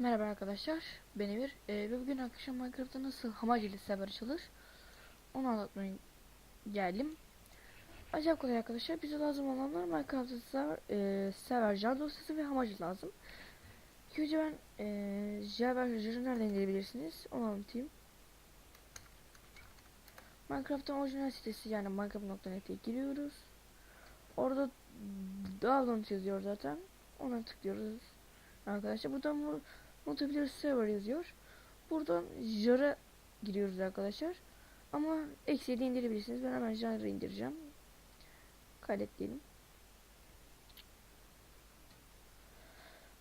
Merhaba arkadaşlar, ben Emir ee, bugün akşam Minecraft'ta nasıl hamacili server açılır onu anlatmaya geldim. Acayip kolay arkadaşlar, bize lazım olanlar Minecraft'ta server, e, server jar dosyası ve hamacı lazım. İlk önce ben e, jarı nereden indirebilirsiniz onu anlatayım. Minecraft'ın orijinal sitesi yani minecraft.net'e giriyoruz. Orada download yazıyor zaten. Ona tıklıyoruz arkadaşlar. Buradan bu Multiplayer Server yazıyor. Buradan Jar'a giriyoruz arkadaşlar. Ama eksiği de indirebilirsiniz. Ben hemen Jar'ı indireceğim. Kaydet diyelim.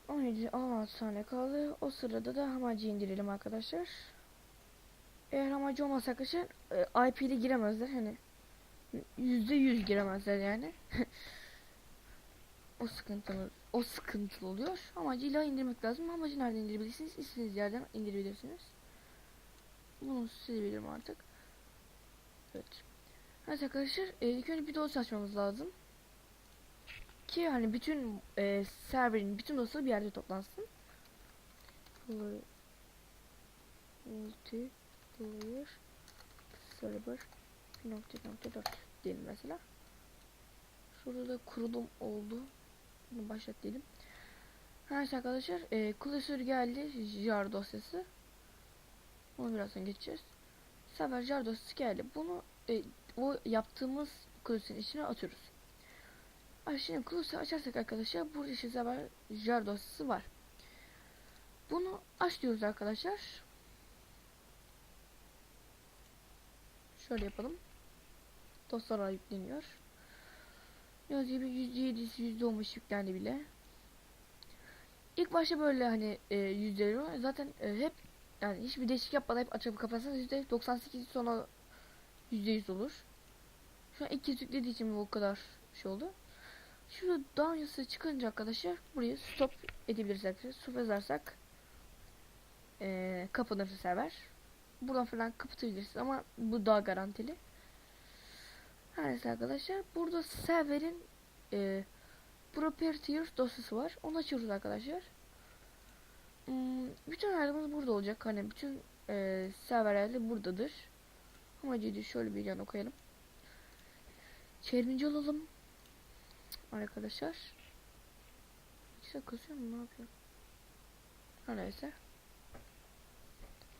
17 16 saniye kaldı. O sırada da hamacı indirelim arkadaşlar. Eğer hamacı olmasa arkadaşlar e, IP ile giremezler hani %100 giremezler yani. o sıkıntımız o sıkıntılı oluyor. Amacıyla indirmek lazım. Amacı nereden indirebilirsiniz? İstediğiniz yerden indirebilirsiniz. Bunu size bilirim artık. Evet. Evet arkadaşlar e, ilk önce bir dosya açmamız lazım. Ki hani bütün e, serverin bütün dosyaları bir yerde toplansın. Multiplayer server 1.4 diyelim mesela. Şurada da kurulum oldu. Bunu başlat diyelim. Evet arkadaşlar e, klasör geldi jar dosyası. Onu birazdan geçeceğiz. Server jar dosyası geldi. Bunu e, o yaptığımız klasörün içine atıyoruz. Şimdi klasörü açarsak arkadaşlar burada işte server jar dosyası var. Bunu aç diyoruz arkadaşlar. Şöyle yapalım. Dosyalar yükleniyor. Gördüğünüz gibi %7'si yüzde olmuş yüklendi bile. İlk başta böyle hani e, yüzdeleri var. Zaten e, hep yani hiçbir değişik yapmadan hep açıp kapatsanız yüzde 98 sonra yüzde yüz olur. Şu an ilk kez yüklediği için bu kadar şey oldu. Şurada yazısı çıkınca arkadaşlar burayı stop edebiliriz arkadaşlar. Stop yazarsak e, kapanırsa server. Buradan falan kapatabilirsiniz ama bu daha garantili. Her arkadaşlar burada serverin e, proprietary dosyası var. Onu açıyoruz arkadaşlar. Hmm, bütün ayrımız burada olacak. Hani bütün e, serverlerde buradadır. Ama ciddi şöyle bir yana koyalım. Çevirminci olalım. Arkadaşlar. İşte kasıyor mu? Ne yapıyor? Her neyse.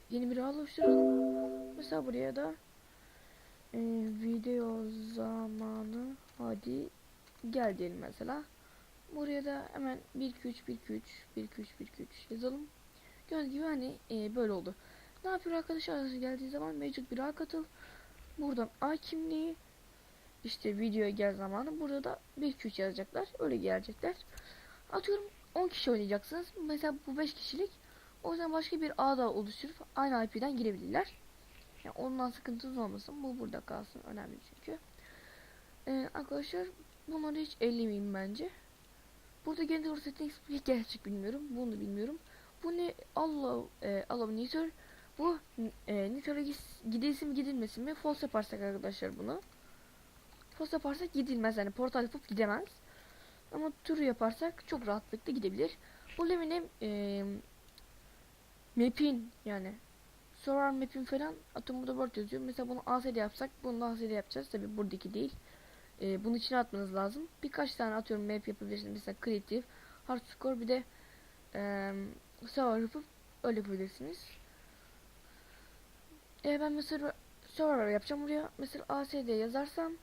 Yeni bir oluşturalım. Mesela buraya da e, video zamanı hadi gel diyelim mesela. Buraya da hemen 1 2 3 1 2 3 1 2 3 1 2 3 yazalım. Gördüğünüz gibi hani e, böyle oldu. Ne yapıyor arkadaşlar geldiği zaman mevcut bir ağ katıl. Buradan A kimliği işte videoya gel zamanı burada da 1 2 3 yazacaklar. Öyle gelecekler. Atıyorum 10 kişi oynayacaksınız. Mesela bu 5 kişilik. O yüzden başka bir ağ da oluşturup aynı IP'den girebilirler. Yani ondan sıkıntınız olmasın. Bu burada kalsın. Önemli çünkü. Ee, arkadaşlar bunları hiç ellemeyeyim bence. Burada Gender Settings hiç gerçek bilmiyorum. Bunu bilmiyorum. Bu ne? Allah e, Allah Nitör. Bu e, Nitör'e gidilsin mi gidilmesin mi? False yaparsak arkadaşlar bunu. False yaparsak gidilmez. Yani portal yapıp gidemez. Ama turu yaparsak çok rahatlıkla gidebilir. Bu eminim e, map'in yani Sorar map'in falan atom burada word yazıyor. Mesela bunu ASD yapsak bunu da ASD yapacağız. Tabi buradaki değil. Ee, bunun içine atmanız lazım. Birkaç tane atıyorum map yapabilirsiniz. Mesela creative, hardcore bir de e, server yapıp öyle yapabilirsiniz. Ee, ben mesela server yapacağım buraya. Mesela ASD yazarsam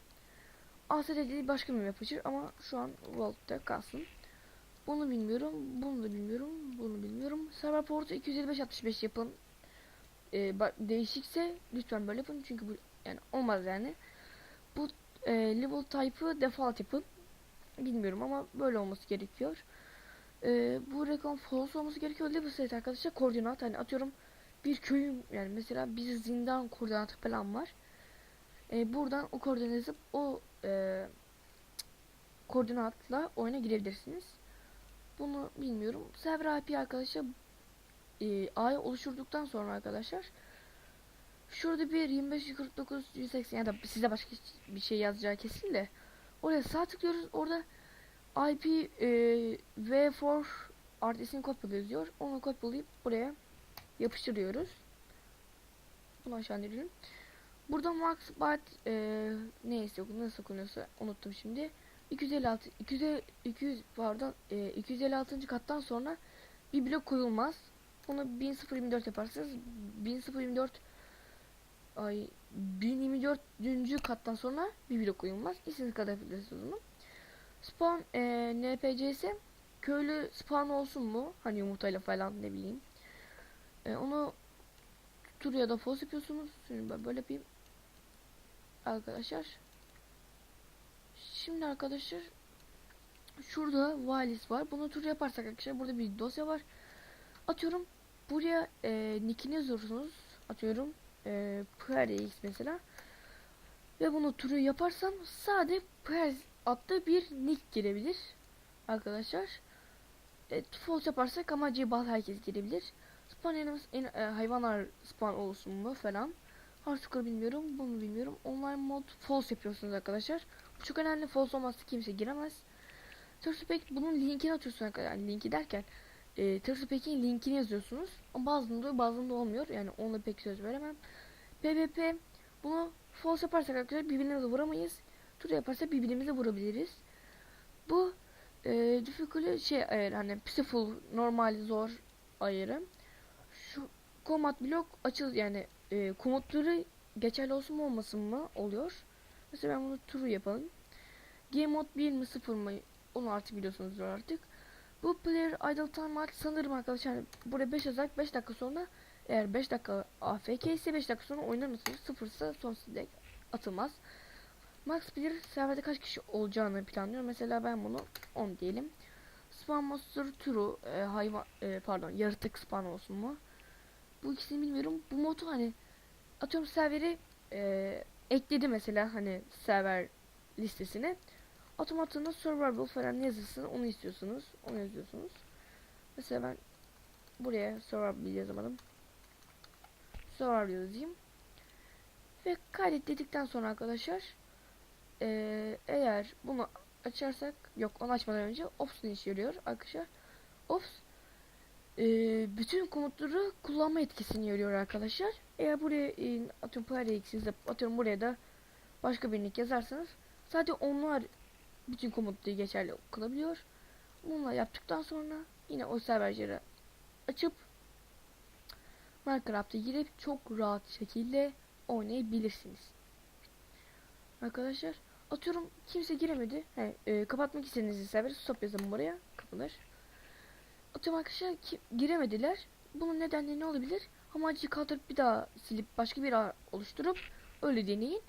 ASD değil başka bir map açır ama şu an Vault'ta kalsın. Bunu bilmiyorum, bunu da bilmiyorum, bunu bilmiyorum. Server portu 255-65 yapın e, değişikse lütfen böyle yapın çünkü bu yani olmaz yani. Bu e, level type'ı default yapın. Bilmiyorum ama böyle olması gerekiyor. E, bu recon false olması gerekiyor. Level set arkadaşlar koordinat hani atıyorum bir köyün yani mesela bir zindan koordinatı falan var. E, buradan o koordinatı o e, koordinatla oyuna girebilirsiniz. Bunu bilmiyorum. Server IP arkadaşlar e, A'yı oluşturduktan sonra arkadaşlar şurada bir 25 149 180 ya da size başka bir şey yazacağı kesin de oraya sağ tıklıyoruz orada IP e, V4 adresini kopyalıyoruz diyor. Onu kopyalayıp buraya yapıştırıyoruz. Bunu aşağı indirelim. Burada max byte e, neyse nasıl okunuyorsa unuttum şimdi. 256 200 200 pardon e, 256. kattan sonra bir blok koyulmaz. Bunu 1024 yaparsanız 1024 ay 1024. kattan sonra bir blok koyulmaz. İstediğiniz kadar yapabilirsiniz bunu. Spawn e, NPC'si köylü spawn olsun mu? Hani yumurtayla falan ne bileyim. E, onu tur ya da false yapıyorsunuz. Şimdi ben böyle yapayım. Arkadaşlar. Şimdi arkadaşlar şurada valis var. Bunu tur yaparsak arkadaşlar burada bir dosya var. Atıyorum buraya e, nickini yazıyorsunuz. Atıyorum e, PRX mesela. Ve bunu turu yaparsam sade PRX adlı bir nick girebilir. Arkadaşlar. E, false yaparsak ama cebal herkes girebilir. Spawn animals, en, e, hayvanlar spawn olsun mu falan. Hardcore bilmiyorum, bunu bilmiyorum. Online mod false yapıyorsunuz arkadaşlar. Bu çok önemli. False olmazsa kimse giremez. Tursupack bunun linkini atıyorsunuz arkadaşlar. Yani linki derken e, Tursupack'in linkini yazıyorsunuz. Ama bazılarında bazılarında olmuyor. Yani ona pek söz veremem. PvP bunu false yaparsak arkadaşlar birbirimize vuramayız. Tur yaparsa birbirimize vurabiliriz. Bu e, difficulty şey ayarı hani peaceful, normal, zor ayarı. Şu komut blok açıl yani e, komutları geçerli olsun mu olmasın mı oluyor. Mesela ben bunu turu yapalım. Game mode 1 mi 0 mı onu artık biliyorsunuz artık. Bu player idle time artık sanırım arkadaşlar yani buraya 5 yazar 5 dakika sonra eğer 5 dakika AFK ise 5 dakika sonra oynar mısınız? 0 ise sonsuz direkt atılmaz. Max player serverde kaç kişi olacağını planlıyor. Mesela ben bunu 10 diyelim. Spawn monster turu e, hayvan e, pardon yaratık spawn olsun mu? Bu ikisini bilmiyorum. Bu modu hani atıyorum serveri e, ekledi mesela hani server listesine. Otomatında survival falan yazılsın onu istiyorsunuz. Onu yazıyorsunuz. Mesela ben buraya survival yazamadım. Survival yazayım. Ve kaydet dedikten sonra arkadaşlar e, eğer bunu açarsak yok onu açmadan önce ops'un işe yarıyor arkadaşlar. Ops e, bütün komutları kullanma etkisini yarıyor arkadaşlar. Eğer buraya e, atıyorum PRX'inize atıyorum buraya da başka bir nick yazarsanız sadece onlar bütün komutları geçerli kılabiliyor. Bununla yaptıktan sonra yine o serverleri açıp Minecraft'a girip çok rahat şekilde oynayabilirsiniz. Arkadaşlar atıyorum kimse giremedi. He, e, kapatmak istediğiniz serveri stop yazın buraya kapılır. Atıyorum arkadaşlar ki, giremediler. Bunun nedenleri ne olabilir? Amacı kaldırıp bir daha silip başka bir ağ oluşturup öyle deneyin.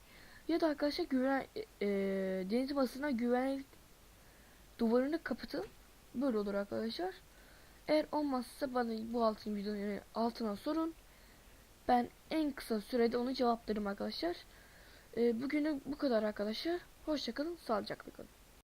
Ya da arkadaşlar güven e, e, deniz basına güvenlik duvarını kapatın. Böyle olur arkadaşlar. Eğer olmazsa bana bu altın videonun altına sorun. Ben en kısa sürede onu cevaplarım arkadaşlar. E, bugünü bu kadar arkadaşlar. Hoşçakalın, sağlıcakla kalın.